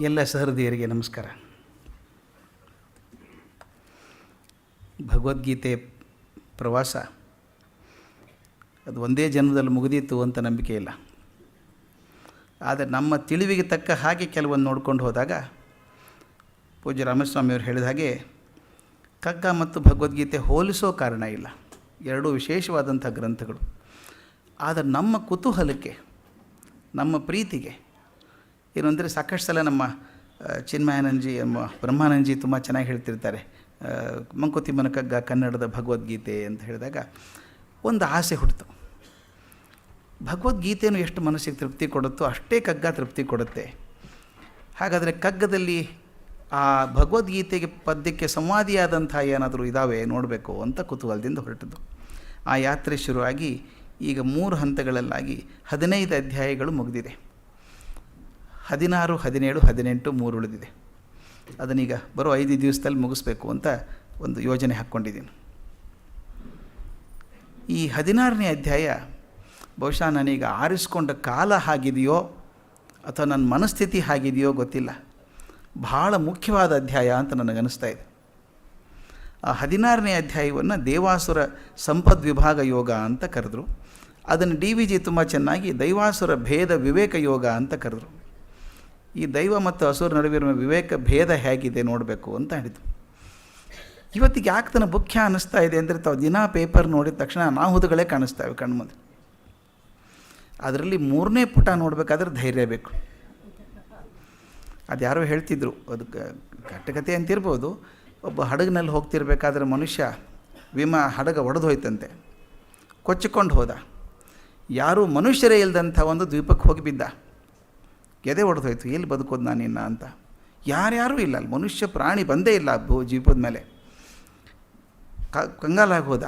ಎಲ್ಲ ಸಹೃದಯರಿಗೆ ನಮಸ್ಕಾರ. ಭಗವದ್ಗೀತೆ ಪ್ರವಾಸ, ಅದು ಒಂದೇ ಜನ್ಮದಲ್ಲಿ ಮುಗಿದಿತ್ತು ಅಂತ ನಂಬಿಕೆ ಇಲ್ಲ. ಆದರೆ ನಮ್ಮ ತಿಳಿವಿಗೆ ತಕ್ಕ ಹಾಗೆ ಕೆಲವೊಂದು ನೋಡ್ಕೊಂಡು ಹೋದಾಗ, ಪೂಜ್ಯ ರಾಮಸ್ವಾಮಿಯವರು ಹೇಳಿದ ಹಾಗೆ, ಕಗ್ಗ ಮತ್ತು ಭಗವದ್ಗೀತೆ ಹೋಲಿಸೋ ಕಾರಣ ಇಲ್ಲ. ಎರಡೂ ವಿಶೇಷವಾದಂಥ ಗ್ರಂಥಗಳು. ಆದರೆ ನಮ್ಮ ಕುತೂಹಲಕ್ಕೆ, ನಮ್ಮ ಪ್ರೀತಿಗೆ ಏನು ಅಂದರೆ ಸಾಕಷ್ಟು ಸಲ ನಮ್ಮ ಚಿನ್ಮಯಾನಂದಜಿ ಬ್ರಹ್ಮಾನಂದಜಿ ತುಂಬ ಚೆನ್ನಾಗಿ ಹೇಳ್ತಿರ್ತಾರೆ. ಮಂಕುತಿ ಮಂಕುತಿಮ್ಮನ ಕಗ್ಗ ಕನ್ನಡದ ಭಗವದ್ಗೀತೆ ಅಂತ ಹೇಳಿದಾಗ ಒಂದು ಆಸೆ ಹುಟ್ಟಿತು ಭಗವದ್ಗೀತೆಯೂ ಎಷ್ಟು ಮನಸ್ಸಿಗೆ ತೃಪ್ತಿ ಕೊಡುತ್ತೋ ಅಷ್ಟೇ ಕಗ್ಗ ತೃಪ್ತಿ ಕೊಡುತ್ತೆ. ಹಾಗಾದರೆ ಕಗ್ಗದಲ್ಲಿ ಆ ಭಗವದ್ಗೀತೆಗೆ ಪದ್ಯಕ್ಕೆ ಸಂವಾದಿಯಾದಂಥ ಏನಾದರೂ ಇದ್ದಾವೆ ನೋಡಬೇಕು ಅಂತ ಕುತೂಹಲದಿಂದ ಹೊರಟದ್ದು. ಆ ಯಾತ್ರೆ ಶುರುವಾಗಿ ಈಗ ಮೂರು ಹಂತಗಳಲ್ಲಾಗಿ ಹದಿನೈದು ಅಧ್ಯಾಯಗಳು ಮುಗಿದಿದೆ. ಹದಿನಾರು, ಹದಿನೇಳು, ಹದಿನೆಂಟು, ಮೂರು ಉಳಿದಿದೆ. ಅದನ್ನೀಗ ಬರೋ ಐದು ದಿವಸದಲ್ಲಿ ಮುಗಿಸ್ಬೇಕು ಅಂತ ಒಂದು ಯೋಜನೆ ಹಾಕ್ಕೊಂಡಿದ್ದೀನಿ. ಈ ಹದಿನಾರನೇ ಅಧ್ಯಾಯ ಬಹುಶಃ ನಾನೀಗ ಆರಿಸ್ಕೊಂಡ ಕಾಲ ಹಾಗಿದೆಯೋ ಅಥವಾ ನನ್ನ ಮನಸ್ಥಿತಿ ಹಾಗಿದೆಯೋ ಗೊತ್ತಿಲ್ಲ. ಬಹಳ ಮುಖ್ಯವಾದ ಅಧ್ಯಾಯ ಅಂತ ನನಗನ್ನಿಸ್ತಾ ಇದೆ. ಆ ಹದಿನಾರನೇ ಅಧ್ಯಾಯವನ್ನು ದೇವಾಸುರ ಸಂಪದ್ ವಿಭಾಗ ಯೋಗ ಅಂತ ಕರೆದ್ರು. ಅದನ್ನು ಡಿ ವಿ ಜಿ ತುಂಬ ಚೆನ್ನಾಗಿ ದೈವಾಸುರ ಭೇದ ವಿವೇಕ ಯೋಗ ಅಂತ ಕರೆದ್ರು. ಈ ದೈವ ಮತ್ತು ಅಸುರ ನಡುವಿರುವ ವಿವೇಕ ಭೇದ ಹೇಗಿದೆ ನೋಡಬೇಕು ಅಂತ ಹೇಳಿದ್ರು. ಇವತ್ತಿಗೆ ಯಾಕೆ ತನ್ನ ಮುಖ್ಯ ಅನ್ನಿಸ್ತಾ ಇದೆ ಅಂದರೆ ತಾವು ದಿನ ಪೇಪರ್ ನೋಡಿದ ತಕ್ಷಣ ಅನಾಹುತಗಳೇ ಕಾಣಿಸ್ತಾವೆ ಕಣ್ಮುಂದೆ ಅದರಲ್ಲಿ ಮೂರನೇ ಪುಟ ನೋಡಬೇಕಾದ್ರೆ ಧೈರ್ಯ ಬೇಕು. ಅದು ಯಾರೋ ಹೇಳ್ತಿದ್ರು, ಅದು ಕಟ್ಟಕತೆ ಅಂತಿರ್ಬೋದು, ಒಬ್ಬ ಹಡಗಿನಲ್ಲಿ ಹೋಗ್ತಿರ್ಬೇಕಾದ್ರೆ ಮನುಷ್ಯ ವಿಮಾ ಹಡಗ ಒಡೆದು ಹೋಯ್ತಂತೆ ಕೊಚ್ಚಿಕೊಂಡು ಹೋದ. ಯಾರೂ ಮನುಷ್ಯರೇ ಇಲ್ಲದಂಥ ಒಂದು ದ್ವೀಪಕ್ಕೆ ಹೋಗಿ ಬಿದ್ದ. ಎದೆ ಹೊಡೆದೋಯ್ತು, ಎಲ್ಲಿ ಬದುಕೋದು ಇನ್ನ ಅಂತ. ಯಾರ್ಯಾರೂ ಇಲ್ಲ, ಅಲ್ಲಿ ಮನುಷ್ಯ ಪ್ರಾಣಿ ಬಂದೇ ಇಲ್ಲ ಭೂ ಜೀವದ ಮೇಲೆ. ಕ, ಕಂಗಾಲಾಗಿ ಹೋದ.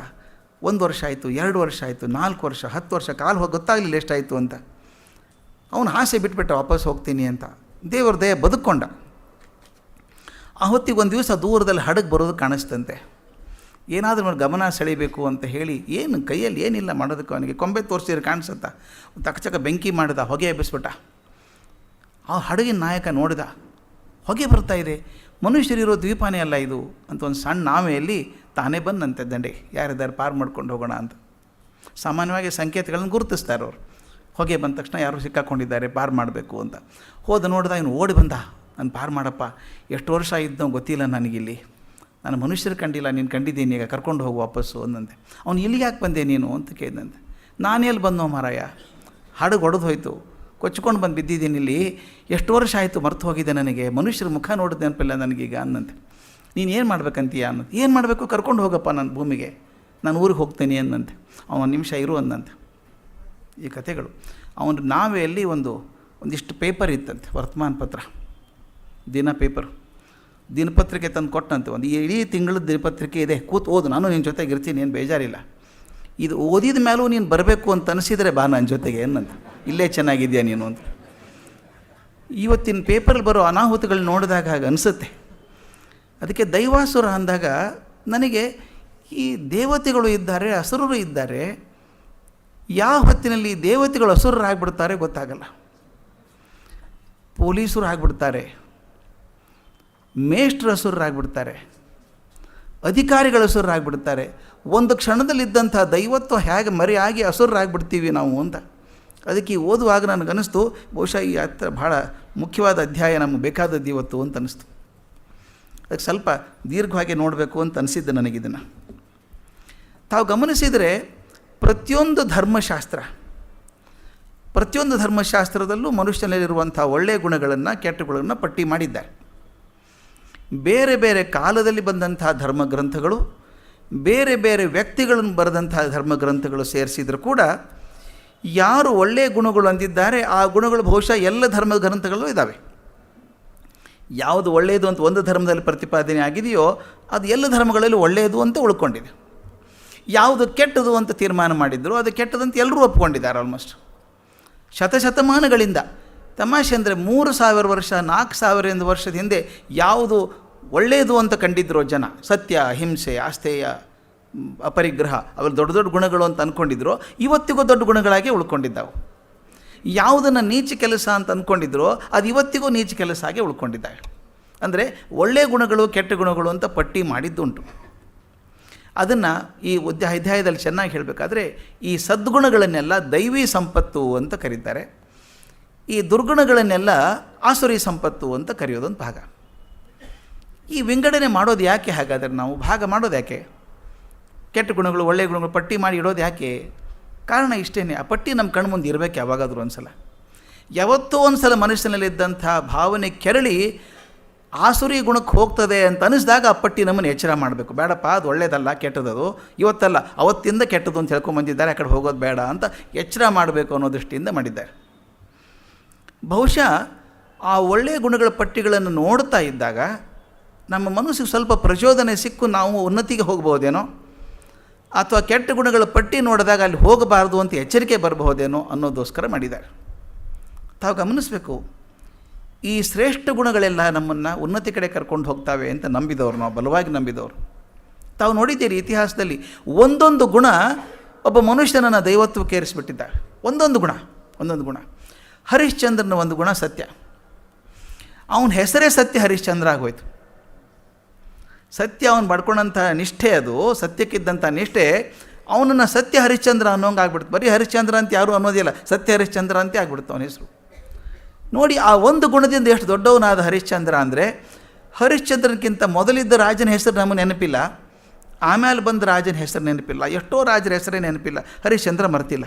ಒಂದು ವರ್ಷ ಆಯಿತು, ಎರಡು ವರ್ಷ ಆಯಿತು, ನಾಲ್ಕು ವರ್ಷ, ಹತ್ತು ವರ್ಷ, ಕಾಲು ಹೋಗಿ ಗೊತ್ತಾಗಲಿಲ್ಲ ಎಷ್ಟಾಯಿತು ಅಂತ. ಅವನು ಆಸೆ ಬಿಟ್ಬಿಟ್ಟ, ವಾಪಸ್ ಹೋಗ್ತೀನಿ ಅಂತ. ದೇವ್ರ ದಯ ಬದುಕೊಂಡ. ಆ ಹೊತ್ತಿಗೆ ಒಂದು ದಿವಸ ದೂರದಲ್ಲಿ ಹಡಗು ಬರೋದು ಕಾಣಿಸ್ತಂತೆ. ಏನಾದರೂ ಗಮನ ಸೆಳಿಬೇಕು ಅಂತ ಹೇಳಿ, ಏನು ಕೈಯಲ್ಲಿ ಏನಿಲ್ಲ ಮಾಡೋದಕ್ಕೆ ಅವನಿಗೆ, ಕೊಂಬೆ ತೋರಿಸಿದ್ರೆ ಕಾಣಿಸುತ್ತ? ಚಕ್ಕ ಬೆಂಕಿ ಮಾಡಿದ, ಹೊಗೆ ಎಬ್ಬಿಸ್ಬಿಟ್ಟ. ಆ ಹಡಗಿನ ನಾಯಕ ನೋಡಿದ, ಹೊಗೆ ಬರ್ತಾ ಇದೆ, ಮನುಷ್ಯರಿರೋ ದ್ವೀಪನೇ ಅಲ್ಲ ಇದು ಅಂತ ಒಂದು ಸಣ್ಣ ನಾವೆಯಲ್ಲಿ ತಾನೇ ಬಂದಂತೆ ದಂಡೆ, ಯಾರಿದ್ದಾರೆ ಪಾರು ಮಾಡ್ಕೊಂಡು ಹೋಗೋಣ ಅಂತ. ಸಾಮಾನ್ಯವಾಗಿ ಸಂಕೇತಗಳನ್ನು ಗುರುತಿಸ್ತಾರೆ ಅವರು. ಹೊಗೆ ಬಂದ ತಕ್ಷಣ ಯಾರು ಸಿಕ್ಕಾಕೊಂಡಿದ್ದಾರೆ, ಪಾರು ಮಾಡಬೇಕು ಅಂತ. ಹೋದ ನೋಡಿದ ಇವನು ಓಡಿ ಬಂದ, ನಾನು ಪಾರು ಮಾಡಪ್ಪ, ಎಷ್ಟು ವರ್ಷ ಇದ್ದೋ ಗೊತ್ತಿಲ್ಲ ನನಗಿಲ್ಲಿ. ನಾನು ಮನುಷ್ಯರು ಕಂಡಿಲ್ಲ, ನೀನು ಕಂಡಿದ್ದೀನಿ, ಈಗ ಕರ್ಕೊಂಡು ಹೋಗು ವಾಪಸ್ಸು ಅಂದಂತೆ. ಅವ್ನು ಇಲ್ಲಿಗೆ ಯಾಕೆ ಬಂದೆ ನೀನು ಅಂತ ಕೇಳಿದಂತೆ. ನಾನು ಎಲ್ಲಿ ಬಂದೋ ಮಾರಾಯ, ಹಡಗು ಹೊಡೆದು ಹೋಯ್ತು. ಕೊಚ್ಕೊಂಡು ಬಂದು ಬಿದ್ದಿದ್ದೀನಿ ಇಲ್ಲಿ. ಎಷ್ಟು ವರ್ಷ ಆಯಿತು ಮರ್ತು ಹೋಗಿದೆ ನನಗೆ. ಮನುಷ್ಯರ ಮುಖ ನೋಡಿದ ನೆನಪಿಲ್ಲ ನನಗೀಗ ಅನ್ನಂತೆ ನೀನು ಏನು ಮಾಡ್ಬೇಕಂತೀಯ ಅನ್ನೋದು. ಏನು ಮಾಡಬೇಕು? ಕರ್ಕೊಂಡು ಹೋಗಪ್ಪ ನನ್ನ ಭೂಮಿಗೆ. ನಾನು ಊರಿಗೆ ಹೋಗ್ತೇನೆ ಅನ್ನಂತೆ ಅವನ ನಿಮಿಷ ಇರು ಅಂದಂತೆ. ಈ ಕಥೆಗಳು. ಅವನು ನಾವೆಯಲ್ಲಿ ಒಂದು, ಒಂದಿಷ್ಟು ಪೇಪರ್ ಇತ್ತಂತೆ, ವರ್ತಮಾನ ಪತ್ರ. ದಿನ ಪೇಪರ್. ದಿನಪತ್ರಿಕೆ ತಂದು ಕೊಟ್ಟಂತೆ. ಒಂದು ಇಡೀ ತಿಂಗಳ ದಿನಪತ್ರಿಕೆ ಇದೆ. ಕೂತು ಓದು. ನಾನು ನಿನ್ನ ಜೊತೆಗೆ ಇರ್ತೀನಿ ಏನು ಬೇಜಾರಿಲ್ಲ. ಇದು ಓದಿದ ಮೇಲೂ ನೀನು ಬರಬೇಕು ಅಂತ ಅನಿಸಿದರೆ ಬಾ ನನ್ನ ಜೊತೆಗೆ ಏನಂತ ಇಲ್ಲೇ ಚೆನ್ನಾಗಿದೆಯಾ ನೀನು ಅಂತ. ಇವತ್ತಿನ ಪೇಪರಲ್ಲಿ ಬರೋ ಅನಾಹುತಗಳು ನೋಡಿದಾಗ ಹಾಗೆ ಅನಿಸುತ್ತೆ. ಅದಕ್ಕೆ ದೈವಾಸುರ ಅಂದಾಗ ನನಗೆ ಈ ದೇವತೆಗಳು ಇದ್ದಾರೆ, ಅಸುರರು ಇದ್ದಾರೆ, ಯಾವ ಹೊತ್ತಿನಲ್ಲಿ ದೇವತೆಗಳು ಅಸುರರಾಗ್ಬಿಡ್ತಾರೆ ಗೊತ್ತಾಗಲ್ಲ. ಪೊಲೀಸರು ಆಗಿಬಿಡ್ತಾರೆ, ಮೇಷ್ಟ್ರ ಅಸುರರಾಗ್ಬಿಡ್ತಾರೆ. ಅಧಿಕಾರಿಗಳ ಹಸುರಾಗ್ಬಿಡ್ತಾರೆ. ಒಂದು ಕ್ಷಣದಲ್ಲಿದ್ದಂಥ ದೈವತ್ವ ಹೇಗೆ ಮರೆಯಾಗಿ ಹಸುರಾಗ್ಬಿಡ್ತೀವಿ ನಾವು ಅಂತ. ಅದಕ್ಕೆ ಓದುವಾಗ ನನಗನ್ನಿಸ್ತು ಬಹುಶಃ ಈ ಹತ್ರ ಭಾಳ ಮುಖ್ಯವಾದ ಅಧ್ಯಾಯ ನಮಗೆ ಬೇಕಾದದ್ದು ಇವತ್ತು ಅಂತ ಅನ್ನಿಸ್ತು. ಅದಕ್ಕೆ ಸ್ವಲ್ಪ ದೀರ್ಘವಾಗಿ ನೋಡಬೇಕು ಅಂತ ಅನಿಸಿದ್ದು ನನಗಿದನ್ನು ತಾವು ಗಮನಿಸಿದರೆ ಪ್ರತಿಯೊಂದು ಧರ್ಮಶಾಸ್ತ್ರ, ಪ್ರತಿಯೊಂದು ಧರ್ಮಶಾಸ್ತ್ರದಲ್ಲೂ ಮನುಷ್ಯನಲ್ಲಿರುವಂಥ ಒಳ್ಳೆಯ ಗುಣಗಳನ್ನು ಕೆಟ್ಟ ಗುಣಗಳನ್ನು ಪಟ್ಟಿ ಮಾಡಿದ್ದಾರೆ. ಬೇರೆ ಬೇರೆ ಕಾಲದಲ್ಲಿ ಬಂದಂತಹ ಧರ್ಮಗ್ರಂಥಗಳು, ಬೇರೆ ಬೇರೆ ವ್ಯಕ್ತಿಗಳನ್ನು ಬರೆದಂಥ ಧರ್ಮಗ್ರಂಥಗಳು ಸೇರಿಸಿದರೂ ಕೂಡ ಯಾರು ಒಳ್ಳೆಯ ಗುಣಗಳು ಅಂದಿದ್ದಾರೆ, ಆ ಗುಣಗಳು ಬಹುಶಃ ಎಲ್ಲ ಧರ್ಮ ಗ್ರಂಥಗಳಲ್ಲೂ ಇದ್ದಾವೆ ಯಾವುದು ಒಳ್ಳೆಯದು ಅಂತ ಒಂದು ಧರ್ಮದಲ್ಲಿ ಪ್ರತಿಪಾದನೆ ಆಗಿದೆಯೋ, ಅದು ಎಲ್ಲ ಧರ್ಮಗಳಲ್ಲಿ ಒಳ್ಳೆಯದು ಅಂತ ಉಳ್ಕೊಂಡಿದೆ. ಯಾವುದು ಕೆಟ್ಟದು ಅಂತ ತೀರ್ಮಾನ ಮಾಡಿದ್ರು, ಅದು ಕೆಟ್ಟದಂತ ಎಲ್ಲರೂ ಒಪ್ಕೊಂಡಿದ್ದಾರೆ ಆಲ್ಮೋಸ್ಟ್ ಶತಶತಮಾನಗಳಿಂದ ತಮಾಷೆ ಅಂದರೆ ಮೂರು ಸಾವಿರ ವರ್ಷ, ನಾಲ್ಕು ಸಾವಿರದಿಂದ ವರ್ಷದ ಹಿಂದೆ ಯಾವುದು ಒಳ್ಳೆಯದು ಅಂತ ಕಂಡಿದ್ರು ಜನ, ಸತ್ಯ ಅಹಿಂಸೆ ಆಸ್ಥೇಯ ಅಪರಿಗ್ರಹ, ಅವರು ದೊಡ್ಡ ದೊಡ್ಡ ಗುಣಗಳು ಅಂತ ಅಂದ್ಕೊಂಡಿದ್ರು ಇವತ್ತಿಗೂ ದೊಡ್ಡ ಗುಣಗಳಾಗಿ ಉಳ್ಕೊಂಡಿದ್ದಾವೆ. ಯಾವುದನ್ನು ನೀಚ ಕೆಲಸ ಅಂತ ಅಂದ್ಕೊಂಡಿದ್ರು ಅದು ಇವತ್ತಿಗೂ ನೀಚ ಕೆಲಸ ಆಗಿ ಉಳ್ಕೊಂಡಿದ್ದಾವೆ. ಅಂದರೆ ಒಳ್ಳೆಯ ಗುಣಗಳು, ಕೆಟ್ಟ ಗುಣಗಳು ಅಂತ ಪಟ್ಟಿ ಮಾಡಿದ್ದುಂಟು. ಅದನ್ನು ಈ ಉದ್ಯ ಅಧ್ಯಾಯದಲ್ಲಿ ಚೆನ್ನಾಗಿ ಹೇಳಬೇಕಾದ್ರೆ ಈ ಸದ್ಗುಣಗಳನ್ನೆಲ್ಲ ದೈವಿ ಸಂಪತ್ತು ಅಂತ ಕರೀತಾರೆ. ಈ ದುರ್ಗುಣಗಳನ್ನೆಲ್ಲ ಆಸುರಿ ಸಂಪತ್ತು ಅಂತ ಕರೆಯೋದೊಂದು ಭಾಗ. ಈ ವಿಂಗಡಣೆ ಮಾಡೋದು ಯಾಕೆ ಹಾಗಾದರೆ ನಾವು ಭಾಗ ಮಾಡೋದು ಯಾಕೆ? ಕೆಟ್ಟ ಗುಣಗಳು ಒಳ್ಳೆಯ ಗುಣಗಳು ಪಟ್ಟಿ ಮಾಡಿ ಇಡೋದು ಯಾಕೆ? ಕಾರಣ ಇಷ್ಟೇ ಆ ಪಟ್ಟಿ ನಮ್ಮ ಕಣ್ಣು ಮುಂದೆ ಇರಬೇಕು ಯಾವಾಗಾದರೂ ಒಂದು ಸಲ ಯಾವತ್ತೂ ಒಂದು ಸಲ ಮನುಷ್ಯನಲ್ಲಿದ್ದಂಥ ಭಾವನೆ ಕೆರಳಿ ಆಸುರಿ ಗುಣಕ್ಕೆ ಹೋಗ್ತದೆ ಅಂತ ಅನಿಸಿದಾಗ ಆ ಪಟ್ಟಿ ನಮ್ಮನ್ನು ಎಚ್ಚರ ಮಾಡಬೇಕು. ಬೇಡಪ್ಪ, ಅದು ಒಳ್ಳೇದಲ್ಲ, ಕೆಟ್ಟದದು. ಇವತ್ತಲ್ಲ, ಅವತ್ತಿಂದ ಕೆಟ್ಟದು ಅಂತ ಹೇಳ್ಕೊಂಬಂದಿದ್ದಾರೆ, ಆ ಕಡೆ ಹೋಗೋದು ಬೇಡ ಅಂತ ಎಚ್ಚರ ಮಾಡಬೇಕು ಅನ್ನೋ ದೃಷ್ಟಿಯಿಂದ ಮಾಡಿದ್ದಾರೆ. ಬಹುಶಃ ಆ ಒಳ್ಳೆಯ ಗುಣಗಳ ಪಟ್ಟಿಗಳನ್ನು ನೋಡ್ತಾ ಇದ್ದಾಗ ನಮ್ಮ ಮನಸ್ಸಿಗೆ ಸ್ವಲ್ಪ ಪ್ರಚೋದನೆ ಸಿಕ್ಕು, ನಾವು ಉನ್ನತಿಗೆ ಹೋಗ್ಬೋದೇನೋ ಅಥವಾ ಕೆಟ್ಟ ಗುಣಗಳ ಪಟ್ಟಿ ನೋಡಿದಾಗ ಅಲ್ಲಿ ಹೋಗಬಾರ್ದು ಅಂತ ಎಚ್ಚರಿಕೆ ಬರಬಹುದೇನೋ ಅನ್ನೋದೋಸ್ಕರ ಮಾಡಿದ್ದಾರೆ. ತಾವು ಗಮನಿಸಬೇಕು, ಈ ಶ್ರೇಷ್ಠ ಗುಣಗಳೆಲ್ಲ ನಮ್ಮನ್ನು ಉನ್ನತಿ ಕಡೆ ಕರ್ಕೊಂಡು ಹೋಗ್ತಾವೆ ಅಂತ ನಂಬಿದವರು ನಾವು, ಬಲವಾಗಿ ನಂಬಿದವರು. ತಾವು ನೋಡಿದ್ದೀರಿ ಇತಿಹಾಸದಲ್ಲಿ ಒಂದೊಂದು ಗುಣ ಒಬ್ಬ ಮನುಷ್ಯನನ್ನು ದೈವತ್ವಕ್ಕೆ ಏರಿಸಿಬಿಟ್ಟಿದ್ದಾರೆ ಒಂದೊಂದು ಗುಣ ಒಂದೊಂದು ಗುಣ. ಹರಿಶ್ಚಂದ್ರನ ಒಂದು ಗುಣ ಸತ್ಯ. ಅವನ ಹೆಸರೇ ಸತ್ಯ ಹರಿಶ್ಚಂದ್ರ ಆಗೋಯ್ತು. ಸತ್ಯ ಅವನು ಪಡ್ಕೊಂಡಂಥ ನಿಷ್ಠೆ ಅದು, ಸತ್ಯಕ್ಕಿದ್ದಂಥ ನಿಷ್ಠೆ, ಅವನನ್ನು ಸತ್ಯ ಹರಿಶ್ಚಂದ್ರ ಅನ್ನೋಂಗೆ ಆಗ್ಬಿಡ್ತು. ಬರೀ ಹರಿಶ್ಚಂದ್ರ ಅಂತ ಯಾರೂ ಅನ್ನೋದಿಲ್ಲ, ಸತ್ಯ ಹರಿಶ್ಚಂದ್ರ ಅಂತ ಆಗ್ಬಿಡ್ತು ಅವನ ಹೆಸರು. ನೋಡಿ, ಆ ಒಂದು ಗುಣದಿಂದ ಎಷ್ಟು ದೊಡ್ಡವನಾದ ಹರಿಶ್ಚಂದ್ರ ಅಂದರೆ ಹರಿಶ್ಚಂದ್ರನಕ್ಕಿಂತ ಮೊದಲಿದ್ದ ರಾಜನ ಹೆಸರು ನಮಗೆ ನೆನಪಿಲ್ಲ. ಆಮೇಲೆ ಬಂದ ರಾಜನ ಹೆಸರು ನೆನಪಿಲ್ಲ. ಎಷ್ಟೋ ರಾಜರ ಹೆಸರೇ ನೆನಪಿಲ್ಲ. ಹರಿಶ್ಚಂದ್ರ ಮರ್ತಿಲ್ಲ.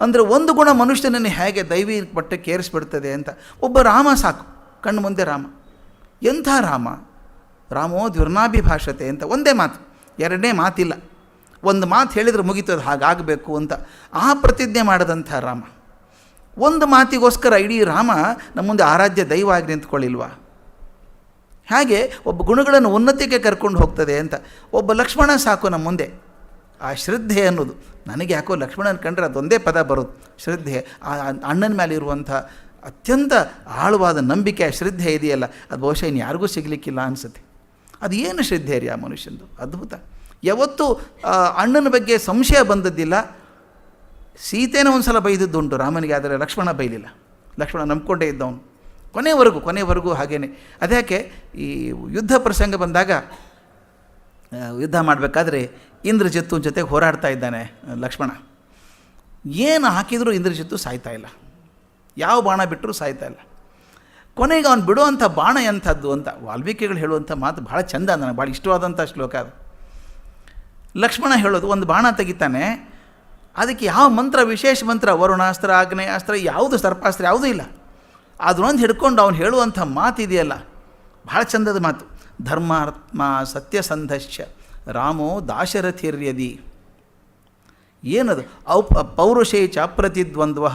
ಅಂದರೆ ಒಂದು ಗುಣ ಮನುಷ್ಯನನ್ನು ಹೇಗೆ ದೈವಿ ಮಟ್ಟಕ್ಕೆ ಏರಿಸ್ಬಿಡ್ತದೆ ಅಂತ. ಒಬ್ಬ ರಾಮ ಸಾಕು, ಕಣ್ಣು ಮುಂದೆ ರಾಮ. ಎಂಥ ರಾಮ? ರಾಮೋ ದ್ವಿರ್ನಾಭಿಭಾಷತೆ ಅಂತ ಒಂದೇ ಮಾತು, ಎರಡನೇ ಮಾತಿಲ್ಲ. ಒಂದು ಮಾತು ಹೇಳಿದರೆ ಮುಗೀತದೆ ಹಾಗಾಗಬೇಕು ಅಂತ. ಆ ಪ್ರತಿಜ್ಞೆ ಮಾಡಿದಂಥ ರಾಮ. ಒಂದು ಮಾತಿಗೋಸ್ಕರ ಇಡೀ ರಾಮ ನಮ್ಮ ಮುಂದೆ ಆರಾಧ್ಯ ದೈವ ಆಗಿ ನಿಂತ್ಕೊಳ್ಳಿಲ್ವಾ ಹಾಗೆ? ಒಬ್ಬ ಗುಣಗಳನ್ನು ಉನ್ನತಿಗೆ ಕರ್ಕೊಂಡು ಹೋಗ್ತದೆ ಅಂತ. ಒಬ್ಬ ಲಕ್ಷ್ಮಣ ಸಾಕು ನಮ್ಮ ಮುಂದೆ. ಆ ಶ್ರದ್ಧೆ ಅನ್ನೋದು. ನನಗೆ ಯಾಕೋ ಲಕ್ಷ್ಮಣನ ಕಂಡ್ರೆ ಅದೊಂದೇ ಪದ ಬರುತ್ತೆ ಶ್ರದ್ಧೆ, ಆ ಅಣ್ಣನ ಮೇಲೆ ಇರುವಂಥ ಅತ್ಯಂತ ಆಳವಾದ ನಂಬಿಕೆ, ಆ ಶ್ರದ್ಧೆ ಇದೆಯಲ್ಲ, ಅದು ಬಹುಶಃ ಇನ್ನು ಯಾರಿಗೂ ಸಿಗಲಿಕ್ಕಿಲ್ಲ ಅನಿಸುತ್ತೆ. ಅದು ಏನು ಶ್ರದ್ಧೆ ರೀ ಆ ಮನುಷ್ಯಂದು? ಅದ್ಭುತ. ಯಾವತ್ತೂ ಅಣ್ಣನ ಬಗ್ಗೆ ಸಂಶಯ ಬಂದದ್ದಿಲ್ಲ. ಸೀತೆನ ಒಂದು ಸಲ ಬೈದದ್ದುಂಟು, ರಾಮನಿಗೆ ಆದರೆ ಲಕ್ಷ್ಮಣ ಬೈಲಿಲ್ಲ. ಲಕ್ಷ್ಮಣ ನಂಬ್ಕೊಂಡೇ ಇದ್ದವನು. ಕೊನೆವರೆಗೂ ಕೊನೆವರೆಗೂ ಹಾಗೇನೆ. ಅದ್ಯಾಕೆ, ಈ ಯುದ್ಧ ಪ್ರಸಂಗ ಬಂದಾಗ ಯುದ್ಧ ಮಾಡಬೇಕಾದ್ರೆ ಇಂದ್ರಜಿತ್ತು ಜೊತೆಗೆ ಹೋರಾಡ್ತಾ ಇದ್ದಾನೆ ಲಕ್ಷ್ಮಣ. ಏನು ಹಾಕಿದರೂ ಇಂದ್ರಜಿತ್ತು ಸಾಯ್ತಾ ಇಲ್ಲ. ಯಾವ ಬಾಣ ಬಿಟ್ಟರೂ ಸಾಯ್ತಾ ಇಲ್ಲ. ಕೊನೆಗೆ ಅವನು ಬಿಡುವಂಥ ಬಾಣ ಎಂಥದ್ದು ಅಂತ ವಾಲ್ಮೀಕಿಗಳು ಹೇಳುವಂಥ ಮಾತು ಭಾಳ ಚಂದ ನನಗೆ ಭಾಳ ಇಷ್ಟವಾದಂಥ ಶ್ಲೋಕ ಅದು. ಲಕ್ಷ್ಮಣ ಹೇಳೋದು, ಒಂದು ಬಾಣ ತೆಗಿತಾನೆ, ಅದಕ್ಕೆ ಯಾವ ಮಂತ್ರ ವಿಶೇಷ ಮಂತ್ರ? ವರುಣಾಸ್ತ್ರ ಆಗ್ನೇಯಾಸ್ತ್ರ ಯಾವುದು ಸರ್ಪಾಸ್ತ್ರ, ಯಾವುದೂ ಇಲ್ಲ. ಅದನ್ನೊಂದು ಹಿಡ್ಕೊಂಡು ಅವನು ಹೇಳುವಂಥ ಮಾತು ಇದೆಯಲ್ಲ ಭಾಳ ಚಂದದ ಮಾತು. ಧರ್ಮಾತ್ಮ ಸತ್ಯಸಂಧಶ್ಚ, ರಾಮೋ ದಾಶರಥಿರ್ಯದಿ. ಏನದು? ಔ ಪೌರುಷೇ ಚ ಪ್ರತಿದ್ವಂದ್ವ,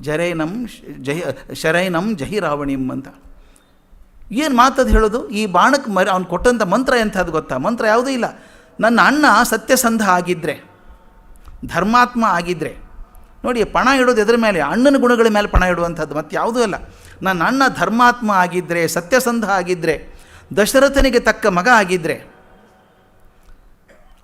ಜರೈನಂ ಜಹಿ, ಶರೈನಂ ಜಹಿರಾವಣಿಂ ಅಂತ. ಏನು ಮಾತದು ಹೇಳೋದು? ಈ ಬಾಣಕ್ಕೆ ಮರಿ, ಅವ್ನು ಕೊಟ್ಟಂಥ ಮಂತ್ರ ಎಂಥದ್ದು ಗೊತ್ತಾ? ಮಂತ್ರ ಯಾವುದೂ ಇಲ್ಲ. ನನ್ನ ಅಣ್ಣ ಸತ್ಯಸಂಧ ಆಗಿದ್ದರೆ ಧರ್ಮಾತ್ಮ ಆಗಿದ್ದರೆ ನೋಡಿ ಪಣ ಇಡೋದು ಎದ್ರ ಮೇಲೆ? ಅಣ್ಣನ ಗುಣಗಳ ಮೇಲೆ ಪಣ ಇಡುವಂಥದ್ದು, ಮತ್ತು ಯಾವುದೂ ಅಲ್ಲ. ನನ್ನ ಅಣ್ಣ ಧರ್ಮಾತ್ಮ ಆಗಿದ್ದರೆ ಸತ್ಯಸಂಧ ಆಗಿದ್ದರೆ ದಶರಥನಿಗೆ ತಕ್ಕ ಮಗ ಆಗಿದ್ದರೆ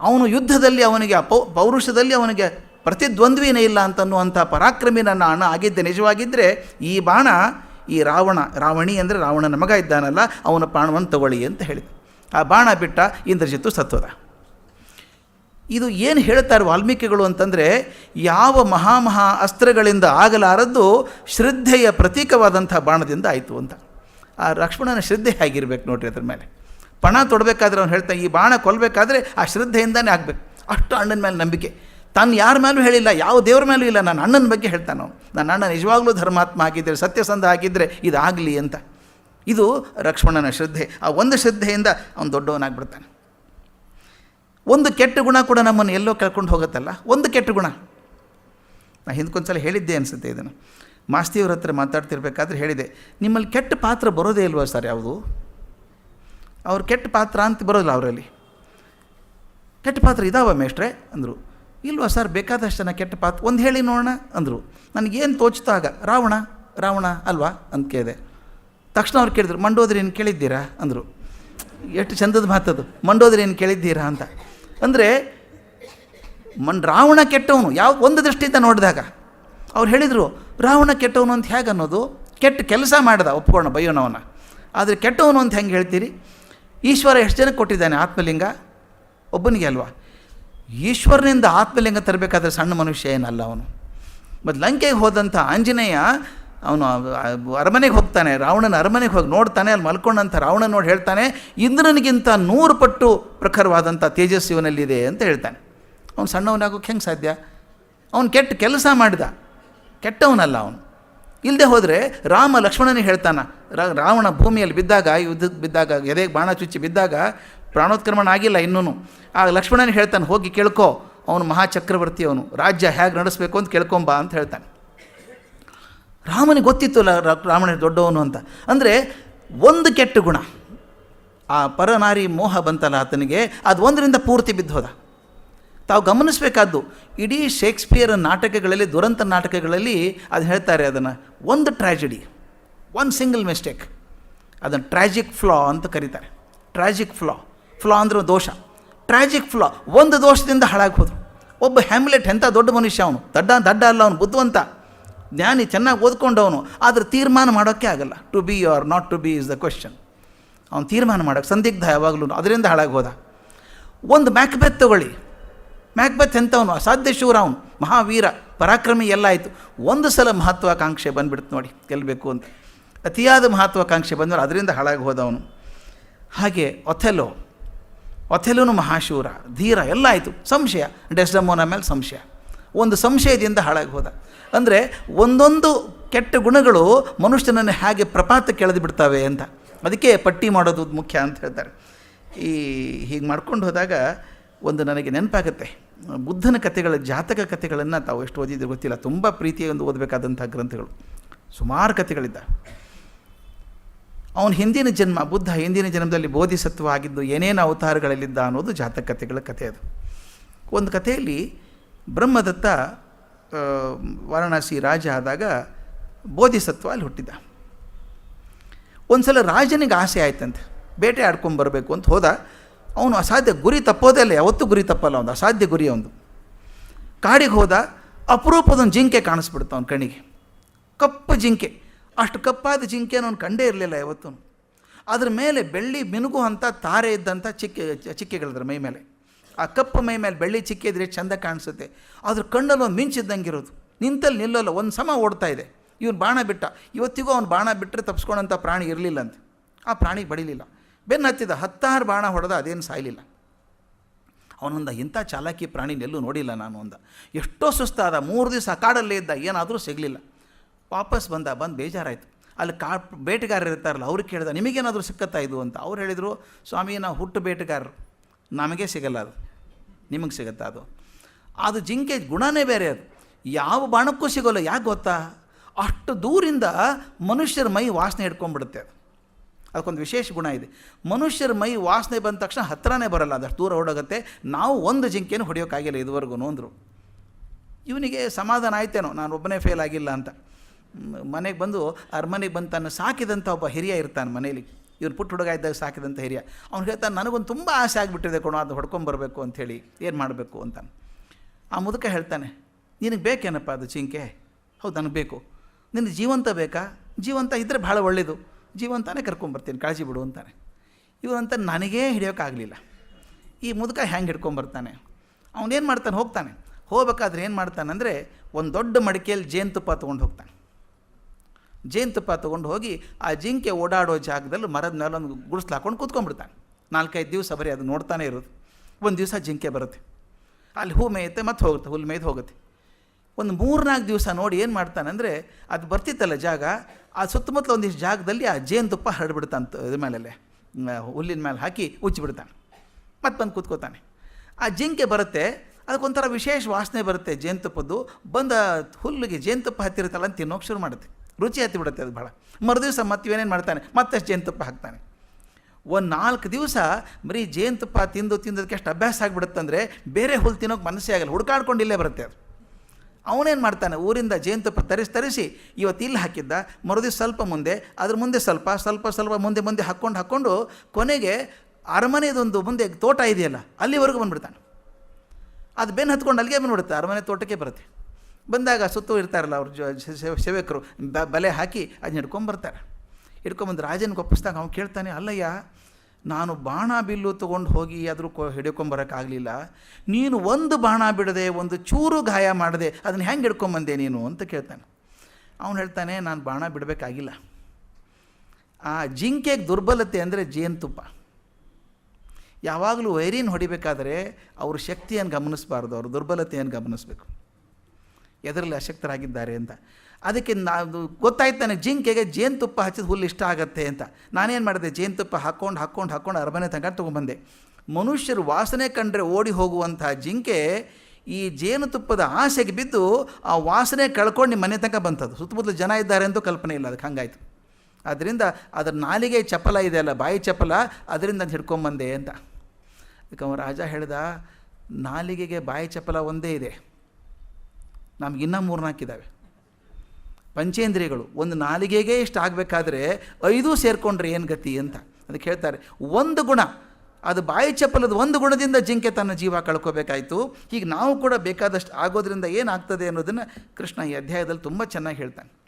ಅವನು ಯುದ್ಧದಲ್ಲಿ ಅವನಿಗೆ ಅಪೌ, ಪೌರುಷದಲ್ಲಿ ಅವನಿಗೆ ಪ್ರತಿದ್ವಂದ್ವಿನೇ ಇಲ್ಲ ಅಂತನ್ನುವಂಥ ಪರಾಕ್ರಮಿ ನನ್ನ ಅಣ್ಣ ಆಗಿದ್ದೆ. ನಿಜವಾಗಿದ್ದರೆ ಈ ಬಾಣ ಈ ರಾವಣ, ರಾವಣಿ ಅಂದರೆ ರಾವಣನ ಮಗ ಇದ್ದಾನಲ್ಲ, ಅವನ ಪ್ರಾಣವನ್ನು ತಗೊಳ್ಳಿ ಅಂತ ಹೇಳಿದ ಆ ಬಾಣ ಬಿಟ್ಟ ಇಂದ್ರಜಿತ್ತು ಸತ್ವದ. ಇದು ಏನು ಹೇಳ್ತಾರೆ ವಾಲ್ಮೀಕಿಗಳು ಅಂತಂದರೆ, ಯಾವ ಮಹಾಮಹಾ ಅಸ್ತ್ರಗಳಿಂದ ಆಗಲಾರದ್ದು ಶ್ರದ್ಧೆಯ ಪ್ರತೀಕವಾದಂಥ ಬಾಣದಿಂದ ಆಯಿತು ಅಂತ. ಆ ಲಕ್ಷ್ಮಣನ ಶ್ರದ್ಧೆ ಹೇಗಿರ್ಬೇಕು ನೋಡ್ರಿ ಅದ್ರ ಮೇಲೆ. ಪಣ ತೊಡಬೇಕಾದ್ರೆ ಅವ್ನು ಹೇಳ್ತಾನೆ, ಈ ಬಾಣ ಕೊಲ್ಲಬೇಕಾದ್ರೆ ಆ ಶ್ರದ್ಧೆಯಿಂದನೇ ಆಗಬೇಕು. ಅಷ್ಟು ಅಣ್ಣನ ಮೇಲೆ ನಂಬಿಕೆ. ತಾನು ಯಾರ ಮೇಲೂ ಹೇಳಿಲ್ಲ, ಯಾವ ದೇವ್ರ ಮೇಲೂ ಇಲ್ಲ ನನ್ನ ಅಣ್ಣನ ಬಗ್ಗೆ ಹೇಳ್ತಾನೆ ನನ್ನ ಅಣ್ಣ ನಿಜವಾಗ್ಲೂ ಧರ್ಮಾತ್ಮ ಆಗಿದ್ದರೆ ಸತ್ಯಸಂಧ ಆಗಿದ್ದರೆ ಇದಾಗಲಿ ಅಂತ. ಇದು ಲಕ್ಷ್ಮಣನ ಶ್ರದ್ಧೆ. ಆ ಒಂದು ಶ್ರದ್ಧೆಯಿಂದ ಅವನು ದೊಡ್ಡವನಾಗ್ಬಿಡ್ತಾನೆ. ಒಂದು ಕೆಟ್ಟ ಗುಣ ಕೂಡ ನಮ್ಮನ್ನು ಎಲ್ಲೋ ಕಳ್ಕೊಂಡು ಹೋಗುತ್ತಲ್ಲ? ಒಂದು ಕೆಟ್ಟ ಗುಣ. ನಾನು ಹಿಂದ್ಕೊಂದ್ಸಲ ಹೇಳಿದ್ದೆ ಅನಿಸುತ್ತೆ ಇದನ್ನು. ಮಾಸ್ತಿಯವ್ರ ಹತ್ರ ಮಾತಾಡ್ತಿರ್ಬೇಕಾದ್ರೆ ಹೇಳಿದೆ, ನಿಮ್ಮಲ್ಲಿ ಕೆಟ್ಟ ಪಾತ್ರ ಬರೋದೇ ಇಲ್ವಾ ಸರ್ ಯಾವುದು? ಅವ್ರು ಕೆಟ್ಟ ಪಾತ್ರ ಅಂತ ಬರೋದಿಲ್ಲ ಅವರಲ್ಲಿ. ಕೆಟ್ಟ ಪಾತ್ರ ಇದಾವ ಮೇಷ್ಟ್ರೆ? ಅಂದರು. ಇಲ್ವಾ ಸರ್, ಬೇಕಾದಷ್ಟು ಜನ ಕೆಟ್ಟ ಪಾತ್ರ, ಒಂದು ಹೇಳಿ ನೋಡೋಣ, ಅಂದರು. ನನಗೇನು ತೋಚ್ತಾ ಆಗ, ರಾವಣ ರಾವಣ ಅಲ್ವಾ? ಅಂತ ಕೇಳಿದೆ. ತಕ್ಷಣ ಅವ್ರು ಕೇಳಿದ್ರು ಮಂಡೋದ್ರೇನು ಕೇಳಿದ್ದೀರಾ? ಅಂದರು. ಎಷ್ಟು ಚಂದದ ಮಾತದು ಮಂಡೋದ್ರೇನು ಕೇಳಿದ್ದೀರಾ? ಅಂತ. ಅಂದರೆ, ಮನ್, ರಾವಣ ಕೆಟ್ಟವನು, ಯಾವ, ಒಂದು ದೃಷ್ಟಿಯಿಂದ ನೋಡಿದಾಗ. ಅವ್ರು ಹೇಳಿದರು, ರಾವಣ ಕೆಟ್ಟವನು ಅಂತ ಹೇಗೆ ಅನ್ನೋದು? ಕೆಟ್ಟ ಕೆಲಸ ಮಾಡ್ದ ಒಪ್ಕೋಣ ಬಯ್ಯೋನವನ ಆದರೆ ಕೆಟ್ಟವನು ಅಂತ ಹೆಂಗೆ ಹೇಳ್ತೀರಿ? ಈಶ್ವರ ಎಷ್ಟು ಜನಕ್ಕೆ ಕೊಟ್ಟಿದ್ದಾನೆ ಆತ್ಮಲಿಂಗ? ಒಬ್ಬನಿಗೆ ಅಲ್ವಾ? ಈಶ್ವರನಿಂದ ಆತ್ಮಲಿಂಗ ತರಬೇಕಾದ್ರೆ ಸಣ್ಣ ಮನುಷ್ಯ ಏನಲ್ಲ ಅವನು. ಮತ್ತು ಲಂಕೆಗೆ ಹೋದಂಥ ಆಂಜನೇಯ ಅವನು ಅರಮನೆಗೆ ಹೋಗ್ತಾನೆ, ರಾವಣನ ಅರಮನೆಗೆ ಹೋಗಿ ನೋಡ್ತಾನೆ, ಅಲ್ಲಿ ಮಲ್ಕೊಂಡಂಥ ರಾವಣ ನೋಡಿ ಹೇಳ್ತಾನೆ, ಇಂದ್ರನಿಗಿಂತ ನೂರು ಪಟ್ಟು ಪ್ರಖರವಾದಂಥ ತೇಜಸ್ವಿನಲ್ಲಿದೆ ಅಂತ ಹೇಳ್ತಾನೆ. ಅವನು ಸಣ್ಣವನಾಗೋಕ್ಕೆ ಹೆಂಗೆ ಸಾಧ್ಯ? ಅವನು ಕೆಟ್ಟ ಕೆಲಸ ಮಾಡಿದ. ಕೆಟ್ಟವನಲ್ಲ ಅವನು. ಇಲ್ಲದೆ ಹೋದರೆ ರಾಮ ಲಕ್ಷ್ಮಣನೇ ಹೇಳ್ತಾನ ರಾವಣ ಭೂಮಿಯಲ್ಲಿ ಬಿದ್ದಾಗ ಯುದ್ಧಕ್ಕೆ ಬಿದ್ದಾಗ ಎದೆಗೆ ಬಾಣ ಚುಚ್ಚಿ ಬಿದ್ದಾಗ ಪ್ರಾಣೋತ್ಕ್ರಮಣ ಆಗಿಲ್ಲ ಇನ್ನೂ ಆ ಲಕ್ಷ್ಮಣನೇ ಹೇಳ್ತಾನೆ, ಹೋಗಿ ಕೇಳ್ಕೊ, ಅವನು ಮಹಾಚಕ್ರವರ್ತಿ ಅವನು, ರಾಜ್ಯ ಹೇಗೆ ನಡೆಸಬೇಕು ಅಂತ ಕೇಳ್ಕೊಂಬ ಅಂತ ಹೇಳ್ತಾನೆ. ರಾಮನಿಗೆ ಗೊತ್ತಿತ್ತು ರಾವಣ ದೊಡ್ಡವನು ಅಂತ. ಅಂದರೆ ಒಂದು ಕೆಟ್ಟ ಗುಣ, ಆ ಪರನಾರಿ ಮೋಹ ಬಂತಲ್ಲ ಆತನಿಗೆ, ಅದು ಒಂದರಿಂದ ಪೂರ್ತಿ ಬಿದ್ದು ಹೋದ. ತಾವು ಗಮನಿಸಬೇಕಾದ್ದು, ಇಡೀ ಶೇಕ್ಸ್ಪಿಯರ್ ನಾಟಕಗಳಲ್ಲಿ, ದುರಂತ ನಾಟಕಗಳಲ್ಲಿ ಅದು ಹೇಳ್ತಾರೆ ಅದನ್ನು, ಒಂದು ಟ್ರ್ಯಾಜಿಡಿ ಒನ್ ಸಿಂಗಲ್ ಮಿಸ್ಟೇಕ್ ಅದನ್ನು ಟ್ರ್ಯಾಜಿಕ್ ಫ್ಲಾ ಅಂತ ಕರೀತಾರೆ. ಟ್ರ್ಯಾಜಿಕ್ ಫ್ಲಾ ಫ್ಲಾ ಅಂದ್ರೆ ದೋಷ. ಟ್ರ್ಯಾಜಿಕ್ ಫ್ಲಾ ಒಂದು ದೋಷದಿಂದ ಹಾಳಾಗಿ ಒಬ್ಬ ಹ್ಯಾಮ್ಲೆಟ್ ಎಂಥ ದೊಡ್ಡ ಮನುಷ್ಯ ಅವನು? ದಡ್ಡ ದಡ್ಡ ಅಲ್ಲ ಅವನು, ಬುದ್ಧಿವಂತ. ಜ್ಞಾನಿ, ಚೆನ್ನಾಗಿ ಓದ್ಕೊಂಡವನು. ಆದರೆ ತೀರ್ಮಾನ ಮಾಡೋಕ್ಕೆ ಆಗಲ್ಲ. To be or not to be is the question ಅವನು ತೀರ್ಮಾನ ಮಾಡೋಕ್ಕೆ ಸಂದಿಗ್ಧ ಯಾವಾಗಲೂ ಅದರಿಂದ ಹಾಳಾಗಿ ಹೋದ ಒಂದು ಮ್ಯಾಕ್ಬೆತ್ ತಗೊಳ್ಳಿ. ಮ್ಯಾಕ್ಬೆತ್ ಎಂಥವನು? ಅಸಾಧ್ಯ ಶೂರ ಅವನು. ಮಹಾವೀರ, ಪರಾಕ್ರಮಿ ಎಲ್ಲ ಆಯಿತು. ಒಂದು ಸಲ ಮಹತ್ವಾಕಾಂಕ್ಷೆ ಬಂದುಬಿಡ್ತು ನೋಡಿ ಗೆಲ್ಲಬೇಕು ಅಂತ. ಅತಿಯಾದ ಮಹತ್ವಾಕಾಂಕ್ಷೆ ಬಂದರೆ ಅದರಿಂದ ಹಾಳಾಗಿ ಹೋದವನು. ಹಾಗೆ ಒಥೆಲೋ. ಒಥೆಲೋನು ಮಹಾಶೂರ, ಧೀರ, ಎಲ್ಲ ಆಯಿತು. ಸಂಶಯ. ಡೆಸ್ಡಮೋನ ಮೇಲೆ ಸಂಶಯ. ಒಂದು ಸಂಶಯದಿಂದ ಹಾಳಾಗಿ ಹೋದ. ಅಂದರೆ ಒಂದೊಂದು ಕೆಟ್ಟ ಗುಣಗಳು ಮನುಷ್ಯನನ್ನು ಹೇಗೆ ಪ್ರಪಾತ ಕೆಳದು ಬಿಡ್ತವೆ ಅಂತ. ಅದಕ್ಕೆ ಪಟ್ಟಿ ಮಾಡೋದು ಮುಖ್ಯ ಅಂತ ಹೇಳ್ತಾರೆ. ಈ ಹೀಗೆ ಮಾಡ್ಕೊಂಡು ಹೋದಾಗ ಒಂದು ನನಗೆ ನೆನಪಾಗುತ್ತೆ. ಬುದ್ಧನ ಕಥೆಗಳ, ಜಾತಕ ಕಥೆಗಳನ್ನು ತಾವು ಎಷ್ಟು ಓದಿದ್ರು ಗೊತ್ತಿಲ್ಲ. ತುಂಬ ಪ್ರೀತಿಯಿಂದ ಓದಬೇಕಾದಂಥ ಗ್ರಂಥಗಳು. ಸುಮಾರು ಕಥೆಗಳಿದ್ದ. ಅವನ ಹಿಂದಿನ ಜನ್ಮ, ಬುದ್ಧ ಹಿಂದಿನ ಜನ್ಮದಲ್ಲಿ ಬೋಧಿಸತ್ವ ಆಗಿದ್ದು ಏನೇನು ಅವತಾರಗಳಲ್ಲಿದ್ದ ಅನ್ನೋದು ಜಾತಕ ಕಥೆಗಳ ಕಥೆ ಅದು. ಒಂದು ಕಥೆಯಲ್ಲಿ ಬ್ರಹ್ಮದತ್ತ ವಾರಣಾಸಿ ರಾಜ ಆದಾಗ ಬೋಧಿಸತ್ವ ಅಲ್ಲಿ ಹುಟ್ಟಿದ. ಒಂದು ಸಲ ರಾಜನಿಗೆ ಆಸೆ ಆಯ್ತಂತೆ. ಬೇಟೆ ಆಡ್ಕೊಂಡು ಬರಬೇಕು ಅಂತ ಹೋದ. ಅವನು ಅಸಾಧ್ಯ ಗುರಿ ತಪ್ಪೋದೇ ಇಲ್ಲ ಯಾವತ್ತೂ ಗುರಿ ತಪ್ಪಲ್ಲ ಒಂದು ಅಸಾಧ್ಯ ಗುರಿ ಅವನು. ಕಾಡಿಗೆ ಹೋದ ಅಪರೂಪದೊಂದು ಜಿಂಕೆ ಕಾಣಿಸ್ಬಿಡ್ತು ಅವನ ಕಣ್ಣಿಗೆ. ಕಪ್ಪು ಜಿಂಕೆ. ಅಷ್ಟು ಕಪ್ಪಾದ ಜಿಂಕೆನ ಅವನು ಕಂಡೇ ಇರಲಿಲ್ಲ ಯಾವತ್ತೂ ಅದ್ರ ಮೇಲೆ ಬೆಳ್ಳಿ ಮಿನುಗು ಅಂತ ತಾರೆ ಇದ್ದಂಥ ಚಿಕ್ಕೆ, ಚಿಕ್ಕೆಗಳಿದ್ರ ಮೈ ಮೇಲೆ. ಆ ಕಪ್ಪು ಮೈ ಮೇಲೆ ಬೆಳ್ಳಿ ಚಿಕ್ಕೆ ಇದ್ರೆ ಚಂದ ಕಾಣಿಸುತ್ತೆ. ಅದ್ರ ಕಣ್ಣಲ್ಲಿ ಒಂದು ಮಿಂಚಿದ್ದಂಗಿರೋದು ನಿಂತಲ್ಲಿ ನಿಲ್ಲಲ್ಲ, ಒಂದು ಸಮ ಓಡ್ತಾ ಇದೆ. ಇವನು ಬಾಣ ಬಿಟ್ಟ. ಇವತ್ತಿಗೂ ಅವ್ನು ಬಾಣ ಬಿಟ್ಟರೆ ತಪ್ಸ್ಕೊಂಡಂಥ ಪ್ರಾಣಿ ಇರಲಿಲ್ಲ ಅಂತ. ಆ ಪ್ರಾಣಿಗೆ ಬಡಿಲಿಲ್ಲ. ಬೆನ್ನು ಹತ್ತಿದ, ಹತ್ತಾರು ಬಾಣ ಹೊಡೆದ ಅದೇನು ಸಾಯಲಿಲ್ಲ. ಅವನೊಂದ ಇಂಥ ಚಾಲಾಕಿ ಪ್ರಾಣಿ ಎಲ್ಲೂ ನೋಡಿಲ್ಲ ನಾನು ಅಂದ. ಎಷ್ಟೋ ಸುಸ್ತಾದ, ಮೂರು ದಿವಸ ಕಾಡಲ್ಲೇ ಇದ್ದ, ಏನಾದರೂ ಸಿಗಲಿಲ್ಲ. ವಾಪಸ್ ಬಂದ, ಬಂದು ಬೇಜಾರಾಯಿತು. ಅಲ್ಲಿ ಕಾ, ಬೇಟೆಗಾರರು ಇರ್ತಾರಲ್ಲ ಅವ್ರಿಗೆ ಕೇಳಿದ, ನಿಮಗೇನಾದರೂ ಸಿಕ್ಕತ್ತಾ ಇದು ಅಂತ. ಅವ್ರು ಹೇಳಿದರು, ಸ್ವಾಮಿ, ನಾವು ಹುಟ್ಟು ಬೇಟೆಗಾರರು. ನಮಗೆ ಸಿಗಲ್ಲ ಅದು. ನಿಮಗೆ ಸಿಗುತ್ತಾ ಅದು? ಅದು ಜಿಂಕೆ ಗುಣನೇ ಬೇರೆ ಅದು. ಯಾವ ಬಾಣಕ್ಕೂ ಸಿಗೋಲ್ಲ, ಯಾಕೆ ಗೊತ್ತಾ? ಅಷ್ಟು ದೂರಿಂದ ಮನುಷ್ಯರ ಮೈ ವಾಸನೆ ಹಿಡ್ಕೊಂಡ್ಬಿಡುತ್ತೆ ಅದು. ಅದಕ್ಕೊಂದು ವಿಶೇಷ ಗುಣ ಇದೆ. ಮನುಷ್ಯರ ಮೈ ವಾಸನೆ ಬಂದ ತಕ್ಷಣ ಹತ್ತಿರನೇ ಬರಲ್ಲ, ಅದಷ್ಟು ದೂರ ಓಡೋಗುತ್ತೆ ನಾವು ಒಂದು ಜಿಂಕೆಯನ್ನು ಹೊಡೆಯೋಕ್ಕಾಗಿಲ್ಲ ಇದುವರೆಗೂ ಅಂದರು. ಇವನಿಗೆ ಸಮಾಧಾನ ಆಯ್ತೇನೋ, ನಾನು ಒಬ್ಬನೇ ಫೇಲ್ ಆಗಿಲ್ಲ ಅಂತ. ಮನೆಗೆ ಬಂದು ಅರಮನೆಗೆ ಬಂದು ತನ್ನ ಸಾಕಿದಂಥ ಒಬ್ಬ ಹಿರಿಯ ಇರ್ತಾನೆ ಮನೇಲಿ. ಇವ್ರು ಪುಟ್ಟ ಹುಡುಗ ಇದ್ದಾಗ ಸಾಕಿದಂಥ ಹಿರಿಯ. ಅವ್ನು ಹೇಳ್ತಾನೆ, ನನಗೊಂದು ತುಂಬ ಆಸೆ ಆಗಿಬಿಟ್ಟಿದೆ ಕೊಡೋ ಅದು ಹೊಡ್ಕೊಂಬರಬೇಕು ಅಂಥೇಳಿ ಏನು ಮಾಡಬೇಕು ಅಂತ ಆ ಮುದುಕ ಹೇಳ್ತಾನೆ, ನಿನಗೆ ಬೇಕೇನಪ್ಪ ಅದು ಜಿಂಕೆ? ಹೌದು, ನನಗೆ ಬೇಕು. ನಿನಗೆ ಜೀವಂತ ಬೇಕಾ? ಜೀವಂತ ಇದ್ದರೆ ಭಾಳ ಒಳ್ಳೆಯದು ಜೀವಂತಾನೇ ಕರ್ಕೊಂಬರ್ತೀನಿ ಕಾಳಜಿ ಬಿಡು ಅಂತಾನೆ. ಇವನಂತ ನನಗೇ ಹಿಡಿಯೋಕ್ಕಾಗಲಿಲ್ಲ ಈ ಮುದುಕ ಹೆಂಗೆ ಹಿಡ್ಕೊಂಬರ್ತಾನೆ ಅವನೇನು ಮಾಡ್ತಾನೆ? ಹೋಗ್ತಾನೆ. ಹೋಗ್ಬೇಕಾದ್ರೆ ಏನು ಮಾಡ್ತಾನೆ ಅಂದರೆ ಒಂದು ದೊಡ್ಡ ಮಡಿಕೆಯಲ್ಲಿ ಜೇನುತುಪ್ಪ ತೊಗೊಂಡು ಹೋಗ್ತಾನೆ. ಜೇನುತುಪ್ಪ ತೊಗೊಂಡು ಹೋಗಿ ಆ ಜಿಂಕೆ ಓಡಾಡೋ ಜಾಗದಲ್ಲಿ ಮರದ ಮೇಲೆ ಒಂದು ಗುಡಿಸ್ಲು ಹಾಕೊಂಡು ಕೂತ್ಕೊಂಡ್ಬಿಡ್ತಾನೆ. ನಾಲ್ಕೈದು ದಿವಸ ಬರೀ ಅದು ನೋಡ್ತಾನೆ ಇರೋದು. ಒಂದು ದಿವಸ ಜಿಂಕೆ ಬರುತ್ತೆ. ಅಲ್ಲಿ ಹೂ ಮೇಯುತ್ತೆ, ಮತ್ತೆ ಹೋಗುತ್ತೆ ಹುಲ್ಲು ಮೇಯ್ದು ಹೋಗುತ್ತೆ. ಒಂದು ಮೂರ್ನಾಲ್ಕು ದಿವಸ ನೋಡಿ ಏನು ಮಾಡ್ತಾನೆ ಅಂದರೆ ಅದು ಬರ್ತಿತ್ತಲ್ಲ ಜಾಗ, ಆ ಸುತ್ತಮುತ್ತಲ ಒಂದಿಷ್ಟು ಜಾಗದಲ್ಲಿ ಆ ಜೇನುತುಪ್ಪ ಹರಡ್ಬಿಡ್ತಾನೆ ಇದ್ರ ಮೇಲೆಲ್ಲೇ ಹುಲ್ಲಿನ ಮೇಲೆ ಹಾಕಿ ಉಚ್ಚಿಬಿಡ್ತಾನೆ ಮತ್ತೆ ಬಂದು ಕೂತ್ಕೋತಾನೆ. ಆ ಜಿಂಕೆ ಬರುತ್ತೆ, ಅದಕ್ಕೊಂಥರ ವಿಶೇಷ ವಾಸನೆ ಬರುತ್ತೆ ಜೇನುತುಪ್ಪದ್ದು. ಬಂದ ಹುಲ್ಲಿಗೆ ಜೇನುತುಪ್ಪ ಹತ್ತಿರುತ್ತಲ್ಲ ಅಂತ ತಿನ್ನೋಕೆ ಶುರು ಮಾಡುತ್ತೆ. ರುಚಿ ಹತ್ತಿ ಬಿಡುತ್ತೆ ಅದು ಭಾಳ ಮರುದಿವಸ ಮತ್ತೆ ಮಾಡ್ತಾನೆ? ಮತ್ತಷ್ಟು ಜೇನುತುಪ್ಪ ಹಾಕ್ತಾನೆ. ಒಂದು ನಾಲ್ಕು ದಿವಸ ಬರೀ ಜೇನುತುಪ್ಪ ತಿಂದು ತಿಂದದಕ್ಕೆ ಅಷ್ಟು ಅಭ್ಯಾಸ ಆಗಿಬಿಡುತ್ತಂದರೆ ಬೇರೆ ಹುಲ್ಲು ತಿನ್ನೋಕೆ ಮನಸ್ಸೇ ಆಗಲ್ಲ. ಹುಡ್ಕಾಡ್ಕೊಂಡು ಇಲ್ಲೇ ಬರುತ್ತೆ ಅದು. ಅವನೇನು ಮಾಡ್ತಾನೆ? ಊರಿಂದ ಜೇನುತುಪ್ಪ ತರಿಸಿ ತರಿಸಿ. ಇವತ್ತು ಇಲ್ಲಿ ಹಾಕಿದ್ದ ಮರುದಿ ಸ್ವಲ್ಪ ಮುಂದೆ, ಅದ್ರ ಮುಂದೆ ಸ್ವಲ್ಪ ಸ್ವಲ್ಪ ಸ್ವಲ್ಪ ಮುಂದೆ ಮುಂದೆ ಹಾಕ್ಕೊಂಡು ಹಾಕ್ಕೊಂಡು ಕೊನೆಗೆ ಅರಮನೆದೊಂದು ಮುಂದೆ ತೋಟ ಇದೆಯಲ್ಲ, ಅಲ್ಲಿವರೆಗೂ ಬಂದುಬಿಡ್ತಾನೆ. ಅದು ಬೆನ್ನು ಹತ್ಕೊಂಡು ಅಲ್ಲಿಗೆ ಬಂದುಬಿಡುತ್ತೆ, ಅರಮನೆ ತೋಟಕ್ಕೆ ಬರುತ್ತೆ. ಬಂದಾಗ ಸುತ್ತು ಇರ್ತಾರಲ್ಲ ಅವ್ರ ಸೇವಕರು ಬಲೆ ಹಾಕಿ ಅದನ್ನ ಹಿಡ್ಕೊಂಬರ್ತಾರೆ. ಹಿಡ್ಕೊಂಬಂದು ರಾಜನಿಗೆ ಒಪ್ಪಿಸ್ದಾಗ ಅವ್ನು ಕೇಳ್ತಾನೆ, ಅಲ್ಲಯ್ಯ ನಾನು ಬಾಣ ಬಿಲ್ಲು ತೊಗೊಂಡು ಹೋಗಿ ಆದರೂ ಕೊ ಹಿಡ್ಕೊಂಬರೋಕ್ಕಾಗಲಿಲ್ಲ. ನೀನು ಒಂದು ಬಾಣ ಬಿಡದೆ, ಒಂದು ಚೂರು ಗಾಯ ಮಾಡದೆ ಅದನ್ನು ಹೆಂಗೆ ಹಿಡ್ಕೊಂಬಂದೆ ನೀನು ಅಂತ ಕೇಳ್ತಾನೆ. ಅವನು ಹೇಳ್ತಾನೆ, ನಾನು ಬಾಣ ಬಿಡಬೇಕಾಗಿಲ್ಲ. ಆ ಜಿಂಕೆಗೆ ದುರ್ಬಲತೆ ಅಂದರೆ ಜೇನುತುಪ್ಪ. ಯಾವಾಗಲೂ ವೈರಿನ್ ಹೊಡಿಬೇಕಾದ್ರೆ ಅವ್ರ ಶಕ್ತಿಯನ್ನು ಗಮನಿಸಬಾರ್ದು, ಅವ್ರ ದುರ್ಬಲತೆಯನ್ನು ಗಮನಿಸಬೇಕು. ಎದರಲ್ಲಿ ಅಶಕ್ತರಾಗಿದ್ದಾರೆ ಅಂತ. ಅದಕ್ಕೆ ನಾನು ಗೊತ್ತಾಯ್ತು ನನಗೆ ಜಿಂಕೆಗೆ ಜೇನುತುಪ್ಪ ಹಚ್ಚಿದ ಹುಲ್ಲು ಇಷ್ಟ ಆಗುತ್ತೆ ಅಂತ. ನಾನೇನು ಮಾಡಿದೆ? ಜೇನುತುಪ್ಪ ಹಾಕ್ಕೊಂಡು ಹಾಕ್ಕೊಂಡು ಹಾಕ್ಕೊಂಡು ಅರಮನೆ ತನಕ ತೊಗೊಂಬಂದೆ ಮನುಷ್ಯರು ವಾಸನೆ ಕಂಡ್ರೆ ಓಡಿ ಹೋಗುವಂಥ ಜಿಂಕೆ ಈ ಜೇನುತುಪ್ಪದ ಆಸೆಗೆ ಬಿದ್ದು ಆ ವಾಸನೆ ಕಳ್ಕೊಂಡು ನಿಮ್ಮ ಮನೆ ತನಕ ಬಂತದ್ದು ಸುತ್ತಮುತ್ತಲು ಜನ ಇದ್ದಾರೆ ಅಂತೂ ಕಲ್ಪನೆ ಇಲ್ಲ, ಅದಕ್ಕೆ ಹಂಗಾಯ್ತು. ಅದರಿಂದ ಅದರ ನಾಲಿಗೆ ಚಪಲ ಇದೆ ಅಲ್ಲ, ಬಾಯಿ ಚಪಲ ಅದರಿಂದ ಅದು ಹಿಡ್ಕೊಂಬಂದೆ ಅಂತ. ಅದಕ್ಕೆ ಅವ ರಾಜ ಹೇಳ್ದ, ನಾಲಿಗೆಗೆ ಬಾಯಿ ಚಪಲ ಒಂದೇ ಇದೆ. ನಮಗಿನ್ನೂ ಮೂರ್ನಾಲ್ಕಿದ್ದಾವೆ ಪಂಚೇಂದ್ರಿಯಗಳು. ಒಂದು ನಾಲಿಗೆಗೆ ಇಷ್ಟು ಆಗಬೇಕಾದ್ರೆ ಐದೂ ಸೇರಿಕೊಂಡ್ರೆ ಏನು ಗತಿ ಅಂತ. ಅದಕ್ಕೆ ಹೇಳ್ತಾರೆ ಒಂದು ಗುಣ. ಅದು ಬಾಯಿ ಚಪ್ಪಲದ ಒಂದು ಗುಣದಿಂದ ಜಿಂಕೆ ತನ್ನ ಜೀವ ಕಳ್ಕೋಬೇಕಾಯಿತು. ಹೀಗೆ ನಾವು ಕೂಡ ಬೇಕಾದಷ್ಟು ಆಗೋದ್ರಿಂದ ಏನಾಗ್ತದೆ ಅನ್ನೋದನ್ನು ಕೃಷ್ಣ ಈ ಅಧ್ಯಾಯದಲ್ಲಿ ತುಂಬ ಚೆನ್ನಾಗಿ ಹೇಳ್ತಾನೆ.